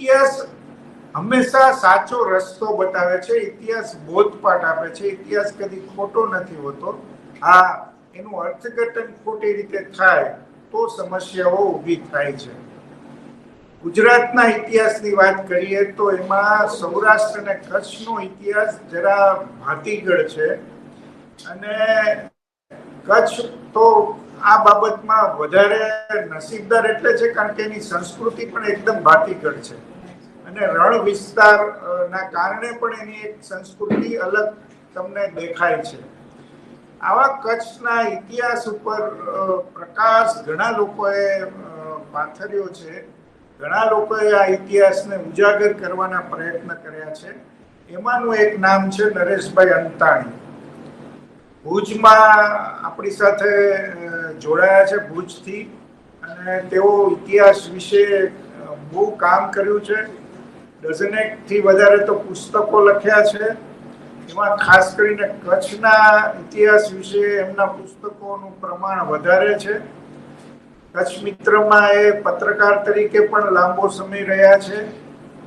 ઇતિહાસ હંમેશા સાચો રસ્તો બતાવે છે, ઇતિહાસ બોધપાઠ આપે છે. ઇતિહાસ કદી ખોટો નથી હોતો. આ એનું અર્થઘટન ખોટી રીતે થાય તો સમસ્યાઓ ઊભી થાય છે. ગુજરાતના ઇતિહાસની વાત કરીએ તો એમાં સૌરાષ્ટ્ર અને કચ્છનો ઇતિહાસ જરા ભાતીગળ છે. અને કચ્છ તો આ બાબતમાં વધારે નસીબદાર એટલે છે કારણ કે એની સંસ્કૃતિ પણ એકદમ ભાતીગળ છે. અને રણ વિસ્તાર ના કારણે પણ એની એક સંસ્કૃતિ અલગ તમને દેખાય છે. આવા કચ્છના ઇતિહાસ ઉપર પ્રકાશ ઘણા લોકોએ પાથર્યો છે. ઘણા લોકોએ આ ઇતિહાસને ઉજાગર કરવાના પ્રયત્ન કર્યા છે. એમાંનું એક નામ છે નરેશભાઈ અંતાણી. ભુજમાં આપણી સાથે જોડાયા છે ભુજથી. અને તેઓ ઇતિહાસ વિશે બહુ કામ કર્યું છે. ડઝનેકથી વધારે તો પુસ્તકો લખ્યા છે. એમાં ખાસ કરીને કચ્છના ઇતિહાસ વિશે એમના પુસ્તકોનું પ્રમાણ વધારે છે. કચ્છ મિત્રમાં એ પત્રકાર તરીકે પણ લાંબો સમય રહ્યા છે.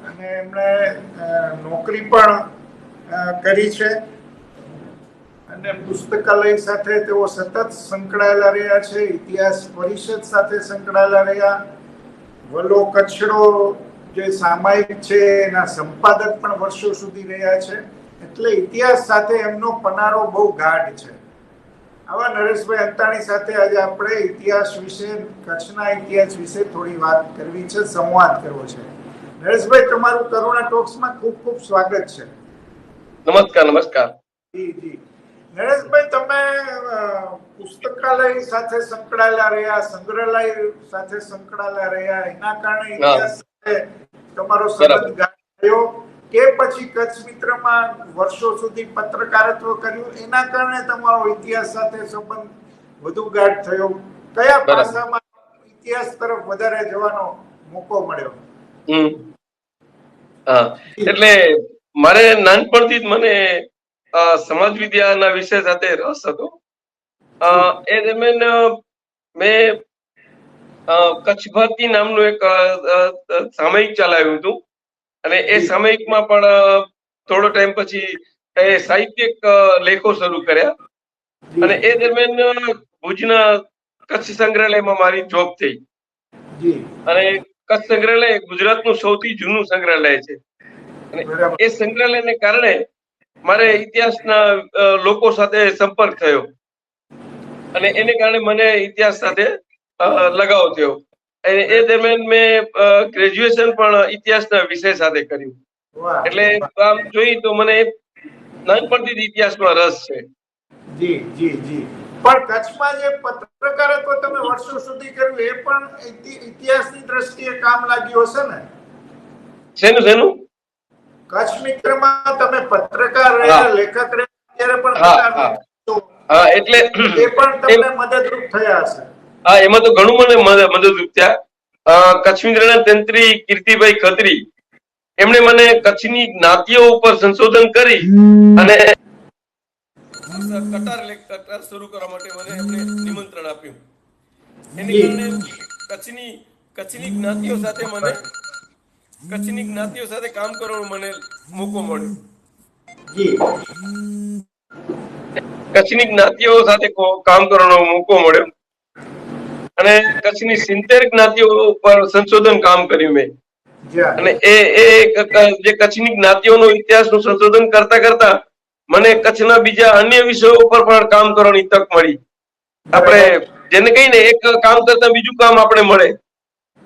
અને એમણે નોકરી પણ કરી છે. અને પુસ્તકાલય સાથે તેઓ સતત સંકળાયેલા રહ્યા છે. ઇતિહાસ પરિષદ સાથે સંકળાયેલા રહ્યા. વલો કચ્છડો જે સામાયિક છે એના સંપાદક પણ વર્ષો સુધી રહ્યા છે. એટલે ઇતિહાસ સાથે એમનો પનારો બહુ ગાઢ છે. આવા નરેશભાઈ અંતાણી સાથે આજે આપણે ઇતિહાસ વિશે કચ્છના ઇતિહાસ વિશે થોડી વાત કરવી છે સંવાદ કરવો છે. નરેશભાઈ તમારું કરુણા ટોક્સમાં ખૂબ ખૂબ સ્વાગત છે. નમસ્કાર નમસ્કાર. જી જી. નરેશભાઈ તમે પુસ્તકાલય સાથે સંકળાયેલા રહ્યા સંગ્રહાલય સાથે સંકળાયેલા રહ્યા એના કારણે ઇતિહાસ સાથે તમારો સંબંધ ગાઢ કે પછી કચ્છ મિત્રમાં વર્ષો સુધી પત્રકારત્વ કર્યું? એના કારણે તમારો ઇતિહાસ સાથે સંબંધ વધુ ગાઢ થયો? કયા. પાસામાં ઇતિહાસ તરફ વધારે જવાનો મોકો મળ્યો? એટલે મારે નાનપણથી જ મને સમાજ વિદ્યાના વિષય સાથે રસ હતો. એ દરમિયાન મેં કચ્છ ભારતી નામનું એક સામયિક ચલાવ્યું હતું. અને એ સામયિકમાં પણ થોડો ટાઈમ પછી એ સાહિત્યિક લેખો શરૂ કર્યા. અને એ દરમિયાન ભુજના કચ્છ સંગ્રહાલયમાં મારી જોબ થઈ. અને કચ્છ સંગ્રહાલય ગુજરાતનું સૌથી જૂનું સંગ્રહાલય છે. અને એ સંગ્રહાલયને કારણે મારે ઇતિહાસના લોકો સાથે સંપર્ક થયો. અને એને કારણે મને ઇતિહાસ સાથે લગાવ થયો. અને એ દરમિયાન મેં ગ્રેજ્યુએશન પણ ઇતિહાસના વિષય સાથે કર્યું. એટલે આમ જોઈએ તો મને નાનપણથી જ ઇતિહાસમાં રસ છે. જી જી જી. પણ કચ્છમાં જે પત્રકારત્વ તમે વર્ષો સુધી કર્યું એ પણ ઇતિ- ઇતિહાસની દ્રષ્ટિએ કામ લાગ્યું હશે ને? શેનું શેનું? કચ્છ મિત્રમાં તમે પત્રકાર રહ્યા લેખક રહ્યા ત્યારે પણ હા એટલે એ પણ તમને મદદરૂપ થયા હશે. હા એમાં તો ઘણું મને મદદરૂપ થયા. કચ્છ મિત્રના તંત્રી કીર્તિભાઈ ખત્રી એમણે મને કચ્છની જ્ઞાતિઓ ઉપર સંશોધન કરી અને કટાર લેખ કટાર શરૂ કરવા માટે મને એમણે નિમંત્રણ આપ્યું. એની કારણે કચ્છની કચ્છની જ્ઞાતિઓ સાથે મને કચ્છની જ્ઞાતિઓ સાથે કામ કરવાનો મને મોકો મળ્યો. કચ્છની જ્ઞાતિઓ સાથે કામ કરવાનો મોકો મળ્યો. અને કચ્છની સિત્તેર જ્ઞાતિઓ ઉપર સંશોધન કામ કર્યું મેં. અને એ એ જે કચ્છની જ્ઞાતિઓનો ઇતિહાસનું સંશોધન કરતા કરતા મને કચ્છના બીજા અન્ય વિષયો ઉપર પણ કામ કરવાની તક મળી. આપણે જેને કહીને એક કામ કરતા બીજું કામ આપણે મળે.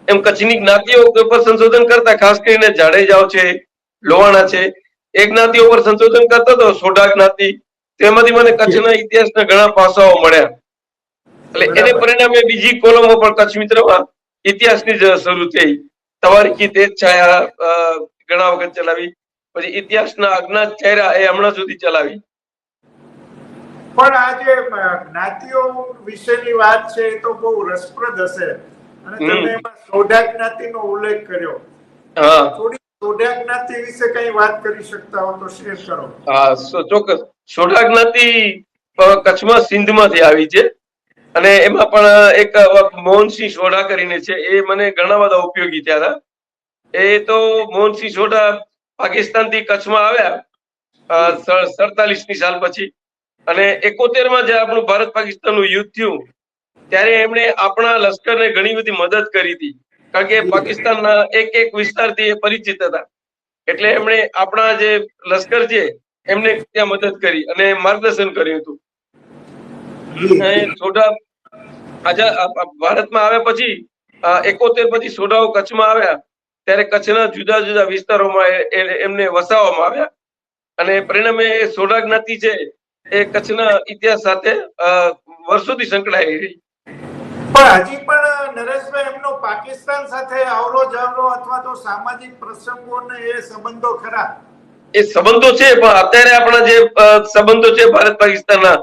એમ કચ્છની જ્ઞાતિઓ પર સંશોધન કરતા ખાસ કરીને જાડેજાઓ છે લોહાણા છે એ જ્ઞાતિઓ પર સંશોધન કરતા તો સોઢા જ્ઞાતિ તેમાંથી મને કચ્છના ઇતિહાસના ઘણા પાસાઓ મળ્યા. એટલે એને પરિણામે બીજી કોલમો પણ કચ્છ મિત્રમાં ઇતિહાસની જ શરૂ થઈ. તવારીખી તેજ છાયા ઘણા વખત ચલાવી. પછી ઇતિહાસના અજ્ઞાત ચહેરા એ હમણાં સુધી ચલાવી. પણ આ જે જ્ઞાતિઓ વિશેની વાત છે એ તો બહુ રસપ્રદ હશે. અને તમે એમાં સોઢા જ્ઞાતિનો ઉલ્લેખ કર્યો. થોડી સોઢા જ્ઞાતિ વિશે કઈ વાત કરી શકતા હો તો શેર કરો. હા ચોક્કસ. સોઢા જ્ઞાતિ કચ્છમાં સિંધમાંથી આવી છે. અને એમાં પણ એક મોહનસિંહ સોઢા કરીને છે. એ મને ઘણા બધા ઉપયોગી થયા હતા. એ તો મોહનસિંહ સોઢા પાકિસ્તાનથી કચ્છમાં આવ્યા સડતાલીસની સાલ પછી. અને એકોતેરમાં જે આપણું ભારત પાકિસ્તાનનું યુદ્ધ થયું. ત્યારે એમણે આપણા લશ્કરને ઘણી બધી મદદ કરી હતી. કારણ કે પાકિસ્તાનના એક એક વિસ્તારથી એ પરિચિત હતા. એટલે એમણે આપણા જે લશ્કર છે, એમને ત્યાં મદદ કરી અને માર્ગદર્શન કર્યું હતું. સોઢા આજા આ- આ ભારતમાં આવ્યા પછી એકોતેર પછી સોઢાઓ કચ્છમાં આવ્યા. ત્યારે કચ્છના જુદા જુદા વિસ્તારોમાં એમને વસાવવામાં આવ્યા. અને પરિણામે સોઢા જ્ઞાતિ છે, એ કચ્છના ઇતિહાસ સાથે વર્ષોથી સંકળાયેલી પણ હજી પણ નરેશભાઈ એમનો પાકિસ્તાન સાથે આવરો જાવરો અથવા તો સામાજિક પ્રસંગોને એ સંબંધો ખરા? એ સંબંધો છે પણ અત્યારે આપણા જે સંબંધો છે ભારત પાકિસ્તાનના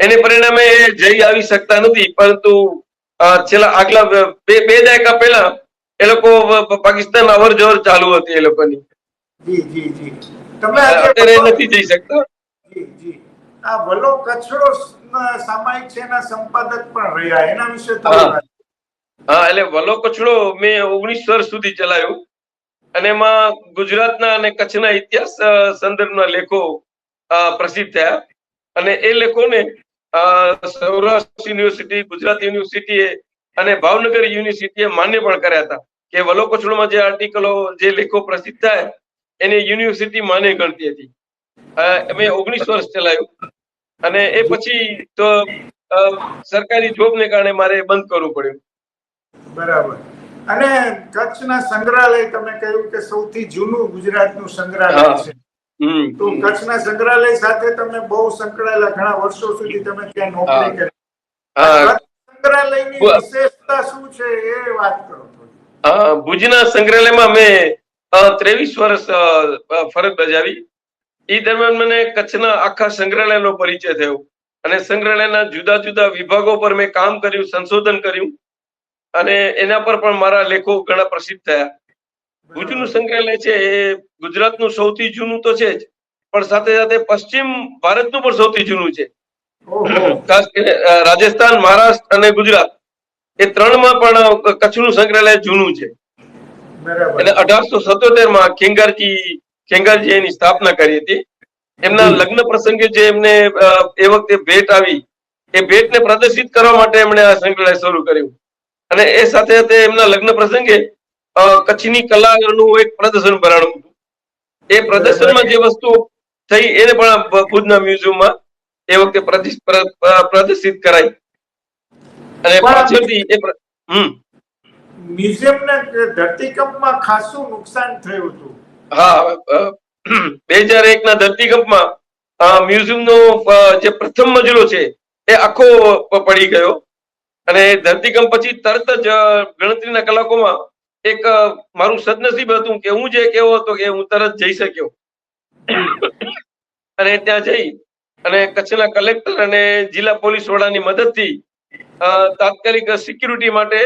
એને પરિણામે જઈ આવી શકતા નથી પરંતુ છેલ્લા આગલા બે બે દાયકા પહેલા એ લોકો પાકિસ્તાન અવર જવર ચાલુ હતી એ લોકોની. જી જી જી. તમે અત્યારે નથી જઈ શકતા. જી જી. આ વલો સ- સામાયિક છે એના સંપાદક પણ રહ્યા. એના વિશે હા. એટલે વલો કચડો મેં ઓગણીસ વર્ષ સુધી ચલાવ્યું. અને એમાં ગુજરાતના અને કચ્છના ઇતિહાસ સંદર્ભના લેખો પ્રસિદ્ધ થયા. અને એ લેખોને સૌરાષ્ટ્ર યુનિવર્સિટી ગુજરાત યુનિવર્સિટીએ અને ભાવનગર યુનિવર્સિટીએ માન્ય પણ કર્યા હતા કે વલો કચડોમાં જે આર્ટિકલો જે લેખો પ્રસિદ્ધ થાય એને યુનિવર્સિટી માન્ય ગણતી હતી. મેં ઓગણીસ વર્ષ ચલાવ્યું. અને એ પછી તો સરકારી જોબને કારણે મારે બંધ કરવું પડ્યું. બરાબર. અને કચ્છના સંગ્રહાલય તમે કહ્યું કે સૌથી જૂનું ગુજરાતનું સંગ્રહાલય છે. તો કચ્છના સંગ્રહાલય સાથે તમે બહુ સંકળાયેલા ઘણા વર્ષો સુધી તમે ત્યાં નોકરી. કરી. સંગ્રહાલયની વિશેષતા શું છે એ વાત કરો ભુજના સંગ્રહાલયમાં મેં ત્રેવીસ વર્ષ ફરજ બજાવી. એ દરમિયાન મને કચ્છના આખા સંગ્રહાલયનો પરિચય થયો. અને સંગ્રહાલયના જુદા જુદા વિભાગો પર મેં કામ કર્યું સંશોધન કર્યું. અને એના પર પણ મારા લેખો ઘણા પ્રસિદ્ધ થયા. ભુજનું સંગ્રહાલય છે એ ગુજરાતનું સૌથી જૂનું તો છે જ પણ સાથે સાથે પશ્ચિમ ભારતનું પણ સૌથી જૂનું છે. ખાસ કરીને રાજસ્થાન મહારાષ્ટ્ર અને ગુજરાત. એ ત્રણમાં પણ કચ્છનું સંગ્રહાલય જૂનું છે. એટલે અઢારસો સત્યોતેરમાં ખેંગારજી ખેંગારજી એની સ્થાપના કરી હતી. એમના લગ્ન પ્રસંગે જે એમને એ વખતે ભેટ આવી એ ભેટને પ્રદર્શિત કરવા માટે એમણે આ સંગ્રહાલય શરૂ કર્યું. અને એ સાથે સાથે એમના લગ્ન પ્રસંગે કચ્છની કલાનું એક પ્રદર્શન ભરાણું હતું. એ પ્રદર્શનમાં જે વસ્તુ થઈ એને પણ ભુજના મ્યુઝિયમમાં એ વખતે પ્રદર્શિત કરાઈ. અને પાછળથી એ હમ. મ્યુઝિયમના ધરતીકંપમાં ખાસું નુકસાન થયું હતું. હા બે હજાર એક ધરતીકંપમાં મ્યુઝિયમ નો જે પ્રથમ મજલો છે, એ આખો પડી ગયો. અને ધરતીકંપ પછી તરત જ ગણતરીના કલાકોમાં એક મારું સદનસીબ હતું કે હું જે કેવો હતો કે હું તરત જઈ શક્યો. અને ત્યાં જઈ, અને કચ્છના કલેક્ટર અને જિલ્લા પોલીસ વડાની મદદથી તાત્કાલિક સિક્યુરિટી માટે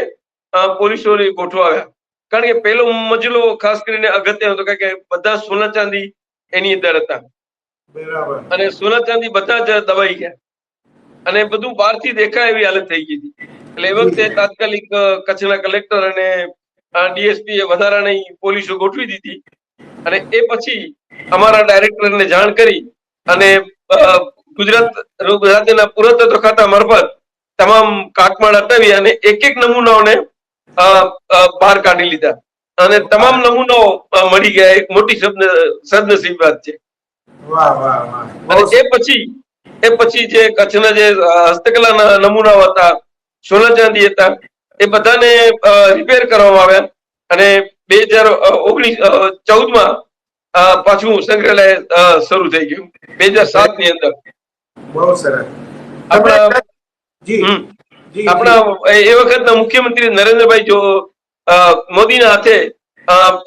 પોલીસોને પોલીસો ગોઠવાયા કારણ કે પેલો મજલો ખાસ કરીને અગત્યનો હતો કે બધા સોના ચાંદી એની અંદર હતા. બરાબર. અને સોના ચાંદી બધા જ દબાઈ ગયા. અને બધું બહારથી દેખાય એવી હાલત થઈ ગઈ હતી. એટલે એ વખતે તાત્કાલિક કચ્છના કલેક્ટર અને ડીએસપી એ વધારાની પોલીસો ગોઠવી દીધી. અને એ પછી અમારા ડાયરેક્ટરને જાણ કરી અને ગુજરાત રાજ્યના પુરાતત્વ ખાતા મારફત તમામ કાટમાળ હટાવી અને એક એક નમૂનાઓને બહાર કાઢી લીધા. અને તમામ નમૂનાઓ મળી ગયા. એક મોટી શબ્દ સદનસીબ વાત છે. અને એ પછી એ પછી જે કચ્છના જે હસ્તકલાના નમૂનાઓ હતા સોના ચાંદી હતા એ બધાને રિપેર કરવામાં આવ્યા. અને બે હજાર ઓગણીસ ચૌદમાં પાછું સંગ્રહાલય શરૂ થઈ ગયું. બે હજાર સાતની અંદર. બહુ સરસ. આપણા- આપણા એ- વખતના મુખ્યમંત્રી નરેન્દ્રભાઈ જો મોદીના હાથે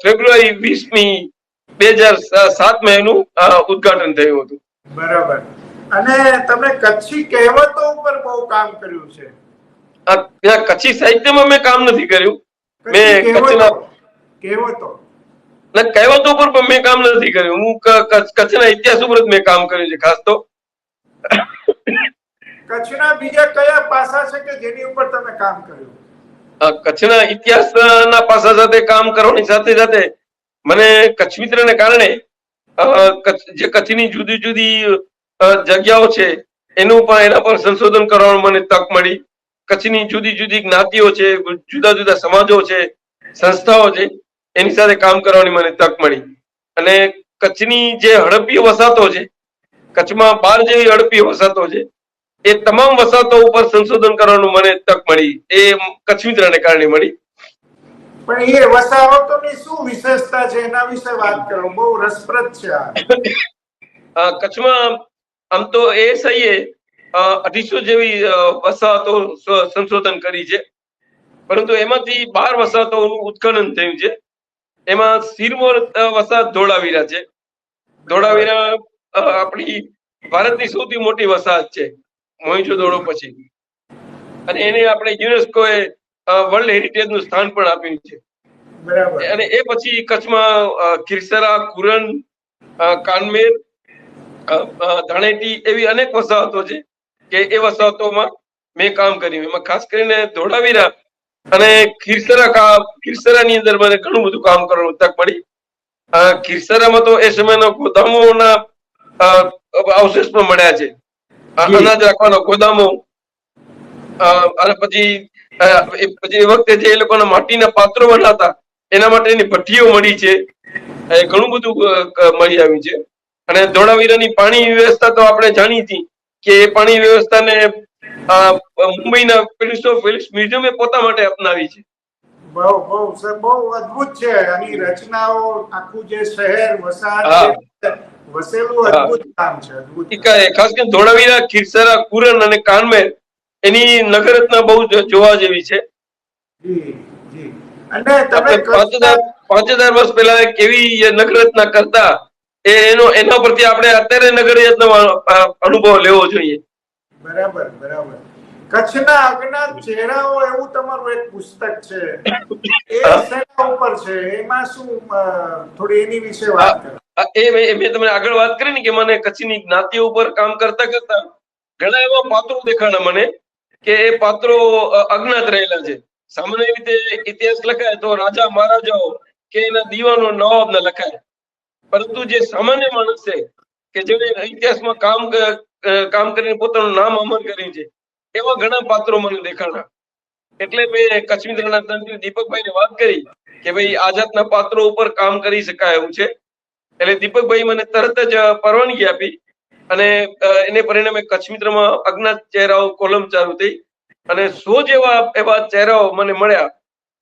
ફેબ્રુઆરી વીસમી બે હજાર સાતમાં એનું ઉદઘાટન થયું હતું. બરાબર. અને તમે કચ્છી કહેવતો ઉપર બહુ કામ કર્યું છે. ત્યાં કચ્છી સાહિત્યમાં મેં કામ નથી કર્યું. મેં કચ્છના કહેવતો ના, કહેવતો ઉપર પણ મેં કામ નથી કર્યું. હું કચ્છના ઇતિહાસ ઉપર જ મેં કામ કર્યું છે ખાસ તો. કચ્છના બીજા કયા પાસા છે કે જેની ઉપર તમે કામ કર્યું? કચ્છના ઇતિહાસના પાસા સાથે કામ કરવાની સાથે સાથે મને કચ્છ મિત્રને કારણે જે કચ્છની જુદી જુદી જગ્યાઓ છે, એનું પણ એના પર સંશોધન કરવાનું મને તક મળી. કચ્છની જુદી જુદી જ્ઞાતિઓ છે, જુદા જુદા સમાજો છે, સંસ્થાઓ છે, એની સાથે કામ કરવાની મને તક મળી. અને કચ્છની જે હડપી વસાતો છે, કચ્છમાં બાર જેવી હડપી વસાતો છે એ તમામ વસાતો ઉપર સંશોધન કરવાનું મને તક મળી. એ કચ્છ મિત્રને કારણે મળી. પણ એ વસાહતોની શું વિશેષતા છે? એના વિશે વાત કરો. બહુ રસપ્રદ છે આ. કચ્છમાં આમ તો એ સહીએ અઢીસો જેવી વસાહતો સંશોધન કરી છે. પરંતુ એમાંથી બાર વસાહતોનું ઉત્ખનન થયું છે. એમાં સિરમોર વસાહત ધોળાવીરા છે. ધોળાવીરા આપણી ભારતની સૌથી મોટી વસાહત છે. મોહેંજો પછી. અને એને આપણે યુનેસ્કોએ વર્લ્ડ હેરિટેજનું સ્થાન પણ આપ્યું છે. અને એ પછી કચ્છમાં કિરસરા કુરન કાનમેર ધણેટી એવી અનેક વસાહતો છે કે એ વસાહતોમાં મેં કામ કર્યું. એમાં ખાસ કરીને ધોળાવીરા અને ખીરસરા કા ખીરસરાની અંદર મને ઘણું બધું કામ કરવાનું તક મળી. ખીરસરામાં તો એ સમયના ગોદામોના અવશેષ પણ મળ્યા છે. અનાજ રાખવાનો ગોદામો અને પછી પછી એ વખતે જે એ લોકોના માટીના પાત્રો બનાવતા એના માટેની ભઠ્ઠીઓ મળી છે. એ ઘણું બધું મળી આવ્યું છે. અને ધોળાવીરાની પાણી વ્યવસ્થા તો આપણે જાણી હતી કે એ પાણી વ્યવસ્થાને મુંબઈના ઓફ વેલ્સ મ્યુઝિયમે પોતા માટે અપનાવી છે. બહુ બહુ બહુ અદ્ભુત છે. આની રચનાઓ આખું જે શહેર વસાહત વસેલું અદ્ભુત કામ છે અદ્ભુત. ખાસ કરીને ધોળાવીરા ખીરસરા કુરન અને કાનમેર એની નગરરચના બહુ જોવા જેવી છે. જી જી. અને તમે આપણે પાંચ હજાર પાંચ વર્ષ પહેલા કેવી નગરરચના કરતા એનો એના પરથી આપણે અત્યારે નગરયત્ન અનુભવ લેવો જોઈએ. બરાબર બરાબર. કચ્છના અજ્ઞાત ચહેરાઓ એવું તમારું એક પુસ્તક છે. એ ઉપર છે? એમાં શું થોડી એની વિશે વાત કરો. એ તમને આગળ વાત કરી ને કે મને કચ્છની જ્ઞાતિઓ ઉપર કામ કરતા કરતા ઘણા એવા પાત્રો દેખાણા મને કે એ પાત્રો અજ્ઞાત રહેલા છે. સામાન્ય રીતે ઇતિહાસ લખાય તો રાજા મહારાજાઓ કે એના દીવાનો નવાબના લખાય. પરંતુ જે સામાન્ય માણસ છે કે જેને ઇતિહાસમાં કામ કામ કરીને પોતાનું નામ અમર કર્યું છે, એવા ઘણા પાત્રો મને દેખાણા. એટલે મેં કચ્છ મિત્રના તંત્રી દીપકભાઈને વાત કરી કે ભાઈ આ જાતના પાત્રો ઉપર કામ કરી શકાય એવું છે. એટલે દીપકભાઈ મને તરત જ પરવાનગી આપી અને એને પરિણામે કચ્છ મિત્રમાં અજ્ઞાત ચહેરાઓ કોલમ ચાલુ થઈ અને સો જેવા એવા ચહેરાઓ મને મળ્યા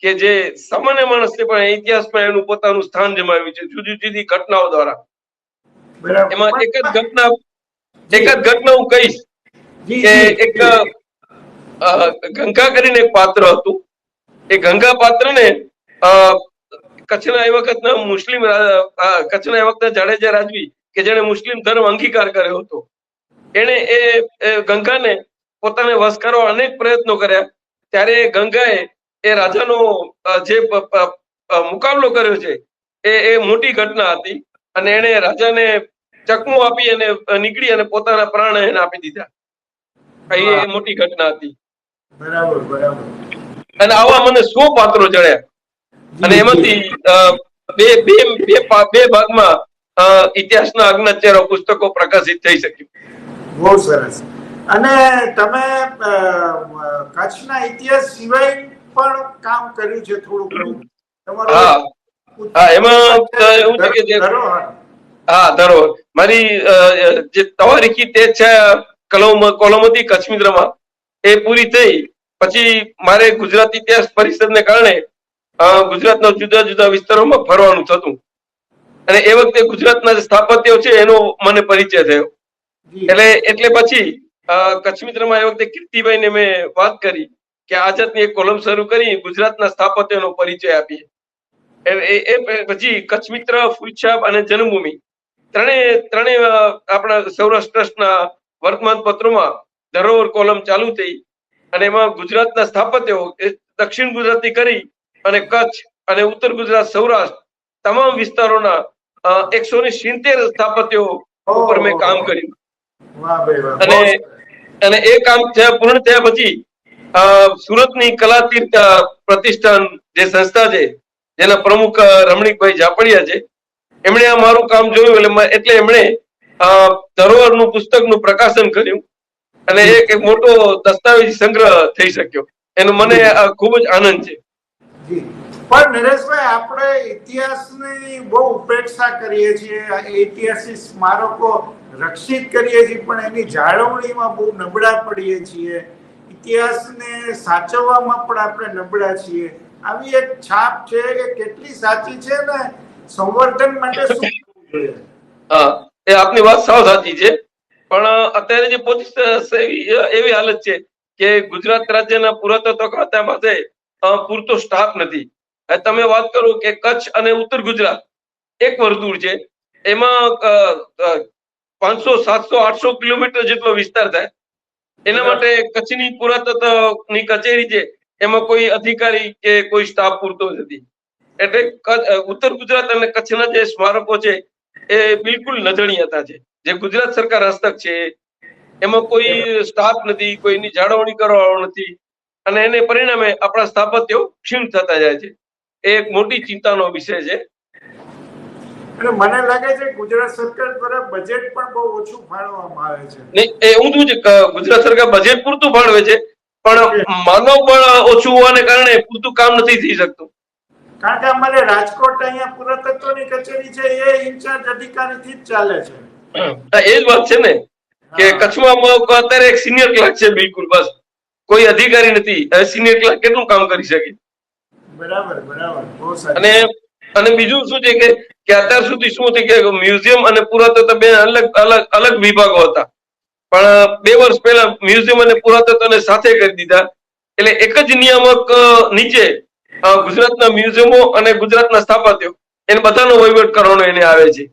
કે જે સામાન્ય માણસને પણ ઇતિહાસમાં એનું પોતાનું સ્થાન જમાવ્યું છે જુદી જુદી ઘટનાઓ દ્વારા. એમાં એક જ ઘટના એક જ ઘટના હું કહીશ કે એક. ગંગા કરીને એક પાત્ર હતું. એ ગંગા પાત્રને કચ્છના એ વખતના મુસ્લિમ કચ્છના એ વખતના જાડેજા રાજવી કે જેને મુસ્લિમ ધર્મ અંગીકાર કર્યો હતો. એને એ ગંગાને પોતાને વશ કરવા અનેક પ્રયત્નો કર્યા. ત્યારે ગંગાએ એ રાજાનો જે મુકાબલો કર્યો છે એ એ મોટી ઘટના હતી અને એને રાજાને ચકમો આપી અને નીકળી અને પોતાના પ્રાણ એને આપી દીધા. એ મોટી ઘટના હતી. બરાબર બરાબર. અને આવા મને સો પાત્રો જડ્યા. અને એમાંથી બે બે બે બે ભાગમાં ઇતિહાસના અજ્ઞાત પુસ્તકો પ્રકાશિત થઈ શક્યું. બહુ સરસ. અને તમે કચ્છના ઇતિહાસ સિવાય પણ કામ કર્યું છે થોડું ઘણું? તમારું હા. હા, એમાં એવું છે કે જે- હા. ધરો. મારી જે તવારીખી તે છે કલમ કોલમ હતી કચ્છ મિત્રમાં એ પૂરી થઈ. પછી મારે ગુજરાત ઇતિહાસ પરિષદને કારણે ગુજરાતના જુદા જુદા વિસ્તારોમાં ફરવાનું થતું. અને એ વખતે ગુજરાતના સ્થાપત્યો છે એનો મને પરિચય થયો. એટલે એટલે પછી કચ્છ મિત્રમાં એ વખતે કીર્તિભાઈને મેં વાત કરી કે આઝાદની એક કોલમ શરૂ કરી ગુજરાતના સ્થાપત્યનો પરિચય આપીએ. એ- પછી કચ્છ મિત્ર ફૂલછાપ અને જન્મભૂમિ. ત્રણેય ત્રણેય આપણા સૌરાષ્ટ્ર ટ્રસ્ટના વર્તમાન પત્રોમાં ધરોહર કોલમ ચાલુ થઈ. અને એમાં ગુજરાતના સ્થાપત્યો એ દક્ષિણ ગુજરાતથી કરી અને કચ્છ અને ઉત્તર ગુજરાત સૌરાષ્ટ્ર તમામ વિસ્તારોના એકસો ને સિત્તેર સ્થાપત્યો ઉપર મેં કામ કર્યું. અને અને એ કામ થયા પૂર્ણ થયા પછી સુરતની કલાતીર્થ પ્રતિષ્ઠાન જે સંસ્થા છે જેના પ્રમુખ રમણીકભાઈ જાપડિયા છે એમણે આ મારું કામ જોયું એટલે એટલે એમણે ધરોહરનું પુસ્તકનું પ્રકાશન કર્યું અને એક મોટો દસ્તાવેજ સંગ્રહ થઈ શક્યો. એનો મને ખૂબ જ આનંદ છે. પણ નરેશભાઈ આપણે ઇતિહાસની બહુ ઉપેક્ષા કરીએ છીએ ઐતિહાસિક સ્મારકો રક્ષિત કરીએ છીએ પણ એની જાળવણીમાં બહુ નબળા પડીએ છીએ. ઇતિહાસને સાચવવામાં પણ આપણે નબળા છીએ. આવી એક છાપ છે કે કેટલી સાચી છે ને? સંવર્ધન માટે શું એ આપની વાત સાવ સાચી છે. પણ અત્યારે જે પોઝિશન એવી હાલત છે કે ગુજરાત રાજ્યના પુરાતત્વ ખાતા પાસે અ, પૂરતો સ્ટાફ નથી. તમે વાત કરો કે કચ્છ અને ઉત્તર ગુજરાત એક વર્તુળ છે. એમાં પાંચસો સાતસો આઠસો કિલોમીટર જેટલો વિસ્તાર થાય. એના માટે કચ્છની પુરાતત્વની કચેરી છે. એમાં કોઈ અધિકારી કે કોઈ સ્ટાફ પૂરતો નથી. એટલે કચ્છ- ઉત્તર ગુજરાત અને કચ્છના જે સ્મારકો છે એ બિલકુલ નજણીયાતા છે. જે ગુજરાત સરકાર હસ્તક છે એમાં કોઈ સ્ટાફ નથી કોઈની જાળવણી કરવાનો નથી. અને એને પરિણામે આપણા સ્થાપત્યો ક્ષીણ થતા જાય છે. એ એક મોટી ચિંતાનો વિષય છે. અને મને લાગે છે ગુજરાત સરકાર દ્વારા બજેટ પણ બહુ ઓછું ફાળવવામાં આવે છે. નહીં એ ઊંધું છે ગુજરાત સરકાર બજેટ પૂરતું ફાળવે છે પણ માનવ બળ ઓછું હોવાને કારણે પૂરતું કામ નથી થઈ શકતું. કારણ કે અમારે રાજકોટ અહીંયા પુરાતત્વની કચેરી છે એ ઇન્ચાર્જ અધિકારીથી જ ચાલે છે. એ જ વાત છે ને કે. કચ્છમાં અત્યારે એક સિનિયર ક્લાર્ક છે બિલકુલ બસ. કોઈ અધિકારી નથી. સિનિયર ક્લાર્ક કેટલું કામ કરી શકે? બરાબર બરાબર. અને અને બીજું શું છે કે કે અત્યાર સુધી શું થઈ કે મ્યુઝિયમ અને પુરાતત્વ બે અલગ અલગ અલગ વિભાગો હતા. પણ બે વર્ષ પહેલા મ્યુઝિયમ અને પુરાતત્વને સાથે કરી દીધા. એટલે એક જ નિયામક નીચે ગુજરાતના મ્યુઝિયમો અને ગુજરાતના સ્થાપત્યો એને બધાનો વહીવટ કરવાનો એને આવે છે.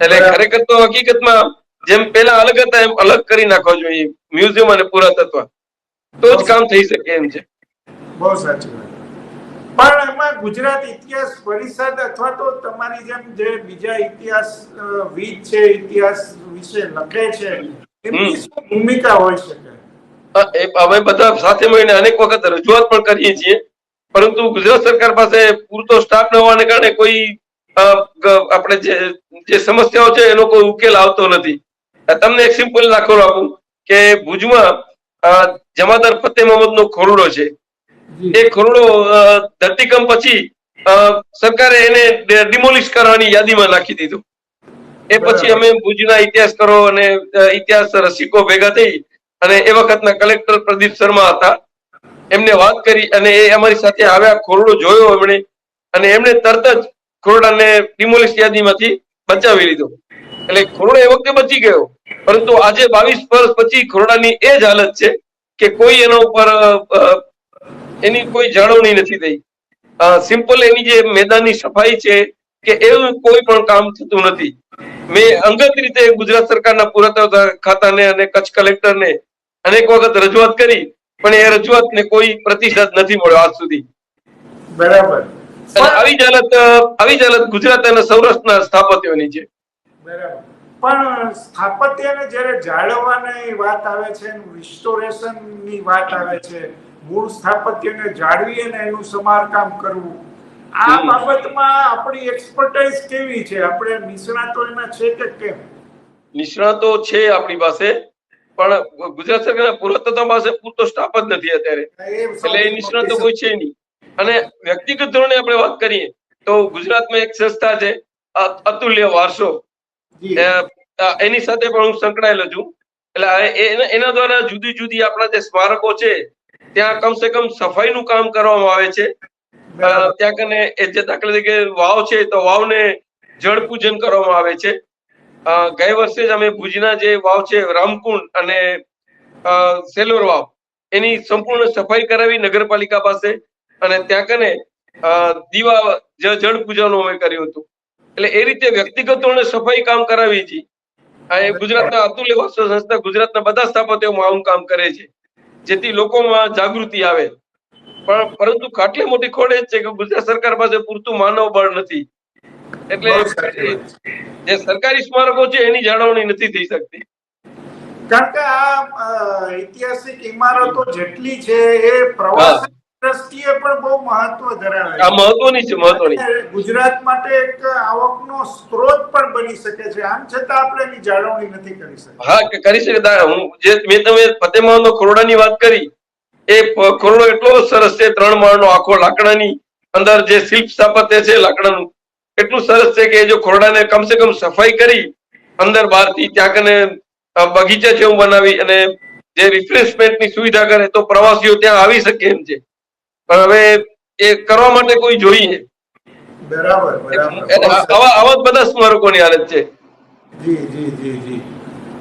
એટલે ખરેખર તો હકીકતમાં જેમ પેલા અલગ હતા એમ અલગ કરી નાખવા જોઈએ. મ્યુઝિયમ અને પુરાતત્વ. તો જ કામ થઈ શકે એમ છે. બહુ સાચી વાત. પણ એમાં ગુજરાત ઇતિહાસ પરિષદ અથવા તો તમારી જેમ જે બીજા ઇતિહાસ વિદ છે ઇતિહાસ વિશે લખે છે એમની શું ભૂમિકા હોય શકે? અમે બધા સાથે મળીને અનેક વખત રજૂઆત પણ કરીએ છીએ. પરંતુ ગુજરાત સરકાર પાસે પૂરતો સ્ટાફ ન હોવાને કારણે કોઈ આપણે જે જે સમસ્યાઓ છે એનો કોઈ ઉકેલ આવતો નથી. તમને એક સિમ્પલ દાખલો આપું કે ભુજમાં જમાદાર ફતેહ મોહમ્મદનો ખોરડો છે. એ ખોરડો ધરતીકંપ પછી સરકારે એને ડિમોલિશ કરવાની યાદીમાં નાખી દીધું. એ પછી અમે ભુજના ઇતિહાસકારો અને ઇતિહાસ રસિકો ભેગા થઈ અને એ વખતના કલેક્ટર પ્રદીપ શર્મા હતા. એમને વાત કરી અને એ અમારી સાથે આવ્યા ખોરડો જોયો એમણે અને એમણે તરત જ ખોરડાને ડિમોલિશ યાદીમાંથી બચાવી લીધો. એટલે ખોરડો એ વખતે બચી ગયો. પરંતુ આજે બાવીસ વર્ષ પછી કોરોનાની એ જ હાલત છે કે કોઈ એના ઉપર એની કોઈ જાળવણી નથી થઈ. સિમ્પલ એની જે મેદાનની સફાઈ છે કે એવું કોઈ પણ કામ થતું નથી. મેં અંગત રીતે ગુજરાત સરકારના પુરાતત્વ ખાતાને અને કચ્છ કલેક્ટરને અનેક વખત રજૂઆત કરી પણ એ રજૂઆતને કોઈ પ્રતિસાદ નથી મળ્યો આજ સુધી. બરાબર. આવી જ હાલત આવી જ હાલત ગુજરાત અને સૌરાષ્ટ્રના સ્થાપત્યોની છે. બરાબર. પણ સ્થાપત્યને જ્યારે જાળવવાની વાત આવે છે રિસ્ટોરેશનની વાત આવે છે મૂળ સ્થાપત્યને જાળવી અને એનું સમારકામ કરવું આ બાબતમાં આપણી એક્સપર્ટાઇઝ કેવી છે? આપણે નિષ્ણાતો એના છે કે કેમ? નિષ્ણાતો છે આપણી પાસે પણ ગુજરાત સરકારના પુરાતત્વ પાસે પૂરતો સ્ટાફ જ નથી અત્યારે. એટલે એ નિષ્ણાતો કોઈ છે નહીં. અને વ્યક્તિગત ધોરણે આપણે વાત કરીએ તો ગુજરાતમાં એક સંસ્થા છે અતુલ્ય વારસો. એની સાથે પણ હું સંકળાયેલો છું. એટલે એના- દ્વારા જુદી જુદી આપણા જે સ્મારકો છે ત્યાં કમસે કમ સફાઈનું કામ કરવામાં આવે છે. ત્યાં કને એ જે દાખલા તરીકે વાવ છે તો વાવને જળ પૂજન કરવામાં આવે છે. ગઈ વર્ષે જ અમે ભુજના જે વાવ છે રામકુંડ અને સેલોર વાવ એની સંપૂર્ણ સફાઈ કરાવી નગરપાલિકા પાસે અને ત્યાં કને દીવા જળ પૂજન અમે કર્યું હતું. એટલે એ રીતે વ્યક્તિગત ધોરણે સફાઈ કામ કરાવી છે. આ ગુજરાતના અતુલ્ય વાસ્તુ સંસ્થા ગુજરાતના બધા સ્થાપત્યોમાં આવું કામ કરે છે. જેથી લોકોમાં જાગૃતિ આવે. પણ પરંતુ આટલી મોટી ખોડ એ છે કે ગુજરાત સરકાર પાસે પૂરતું માનવ બળ નથી. એટલે. જે સરકારી સ્મારકો છે એની જાળવણી નથી થઈ શકતી. કારણ કે આ ઐતિહાસિક ઇમારતો જેટલી છે એ પ્રવાસન દ્રષ્ટિએ પણ બહુ મહત્વ ધરાવે આ છે મહત્વની છે. મહત્વની ગુજરાત માટે એક આવકનો સ્ત્રોત પણ બની શકે છે. આમ છતાં આપણે એની જાળવણી નથી કરી શકતા. હા કરી શકે હું જે મેં તમે ફતેમાનો ખોરડાની વાત કરી એ ખોરડો એટલો સરસ છે ત્રણ માળનો આખો લાકડાની અંદર જે શિલ્પ સ્થાપત્ય છે લાકડાનું એટલું સરસ છે કે જો ખોરડાને કમસે કમ સફાઈ કરી અંદર બહારથી ત્યાં કને બગીચા જેવું બનાવી અને જે રિફ્રેશમેન્ટની સુવિધા કરે તો પ્રવાસીઓ ત્યાં આવી શકે એમ છે. પણ હવે એ કરવા માટે કોઈ જોઈએ. બરાબર આવા આવા બધા સ્મારકોની હાલત છે. જી જી જી જી.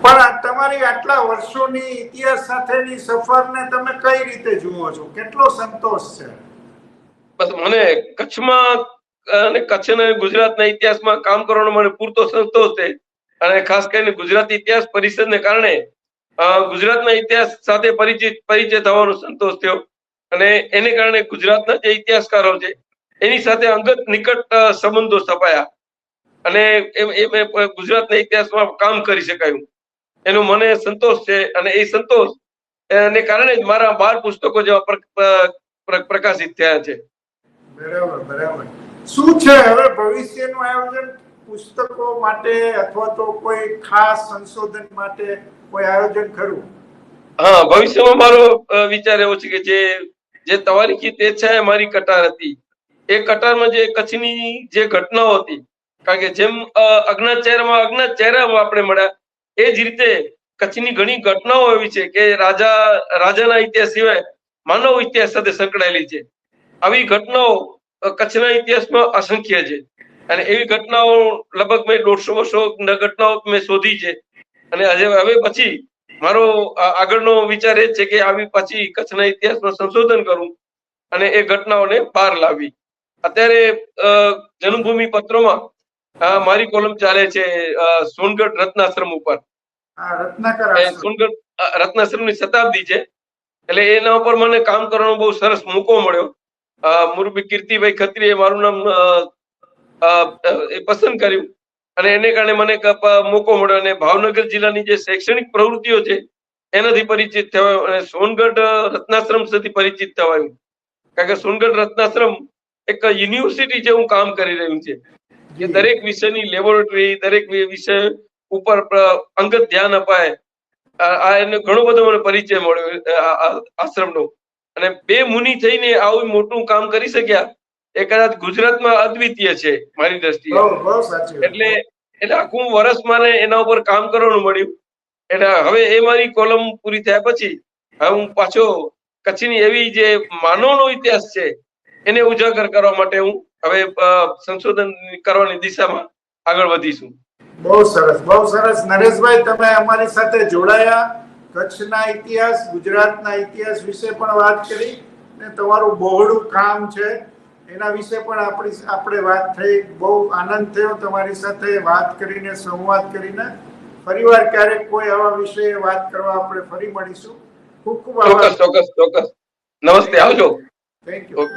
પણ તમારી આટલા વર્ષોની ઇતિહાસ સાથેની સફરને તમે કઈ રીતે જુઓ છો? કેટલો સંતોષ છે? બસ મને કચ્છમાં અને કચ્છ અને ગુજરાતના ઇતિહાસમાં કામ કરવાનો મને પૂરતો સંતોષ છે. અને ખાસ કરીને ગુજરાત ઇતિહાસ પરિષદને કારણે ગુજરાતના ઇતિહાસ સાથે પરિચિત પરિચય થવાનો સંતોષ થયો. અને એને કારણે ગુજરાતના જે ઇતિહાસકારો છે એની સાથે અંગત નિકટ સંબંધો સ્થપાયા. અને એમ ગુજરાતના ઇતિહાસમાં કામ કરી શકાયું. એનો મને સંતોષ છે અને એ સંતોષ ને કારણે જ મારા બાર પુસ્તકો જેવા પ્ર- પ્ર- પ્ર- પ્રકાશિત થયા છે. બરાબર બરાબર. શું છે હવે ભવિષ્યનું આયોજન? પુસ્તકો માટે અથવા તો કોઈ ખાસ સંશોધન માટે કોઈ આયોજન ખરું? હા ભવિષ્યમાં મારો વિચાર એવો છે કે જે જે તવારીખી તે છે, મારી કટાર હતી. એ કટારમાં જે કચ્છની જે ઘટનાઓ હતી, કારણ કે જેમ અજ્ઞાત ચહેરામાં અજ્ઞાત ચહેરામાં આપણે મળ્યા, એ જ રીતે કચ્છની ઘણી ઘટનાઓ એવી છે કે રાજા, રાજાના ઇતિહાસ સિવાય માનવ ઇતિહાસ સાથે સંકળાયેલી છે. આવી ઘટનાઓ કચ્છના ઇતિહાસમાં અસંખ્ય છે. અને એવી ઘટનાઓ લગભગ મેં દોઢસો વર્ષો ઘટનાઓ મેં શોધી છે. અને હવે પછી મારો આગળનો વિચાર એ છે કે આવી પછી કચ્છના ઇતિહાસમાં સંશોધન કરું અને એ ઘટનાઓને બહાર લાવી. અત્યારે જન્મભૂમિ પત્રોમાં મારી કોલમ ચાલે છે સોનગઢ રત્નાશ્રમ ઉપર. એ સોનગઢ રત્નાશ્રમની શતાબ્દી છે. એટલે એના ઉપર મને કામ કરવાનો બહુ સરસ મોકો મળ્યો. મુરબી કીર્તિભાઈ ખત્રીએ મારું નામ એ પસંદ કર્યું. અને એને કારણે મને મોકો મળ્યો અને ભાવનગર જિલ્લાની જે શૈક્ષણિક પ્રવૃત્તિઓ છે એનાથી પરિચિત થવાય અને સોનગઢ રત્નાશ્રમ સુધી પરિચિત થવાયું કારણ કે સોનગઢ રત્નાશ્રમ એક યુનિવર્સિટી જેવું કામ કરી રહ્યું છે. કે દરેક વિષયની લેબોરેટરી દરેક વિષય ઉપર અંગત ધ્યાન અપાય. આ એને ઘણો બધો મને પરિચય મળ્યો આશ્રમનો. અને બે મુનિ થઈને આવું મોટું કામ કરી શક્યા. એ કદાચ ગુજરાતમાં અદ્વિતીય છે મારી દ્રષ્ટિએ. એટલે એટલે આખું વર્ષ મને એના ઉપર કામ કરવાનું મળ્યું. એટલે હવે એ મારી કોલમ પૂરી થયા પછી હવે હું પાછો કચ્છની એવી જે માનવનો ઇતિહાસ છે એને ઉજાગર કરવા માટે હું હવે સંશોધન કરવાની દિશામાં આગળ વધીશું. બહુ સરસ બહુ સરસ. નરેશભાઈ તમે અમારી સાથે જોડાયા. કચ્છના ઇતિહાસ ગુજરાતના ઇતિહાસ વિશે પણ વાત કરી ને તમારું બહોળું કામ છે. એના વિશે પણ આપણી આપણે વાત થઈ બહુ આનંદ થયો તમારી સાથે વાત કરીને સંવાદ કરીને. ફરીવાર ક્યારેક કોઈ આવા વિશે વાત કરવા આપણે ફરી મળીશું. ખૂબ ખૂબ આભાર. ચોક્કસ ચોક્કસ નમસ્તે આવજો. Thank you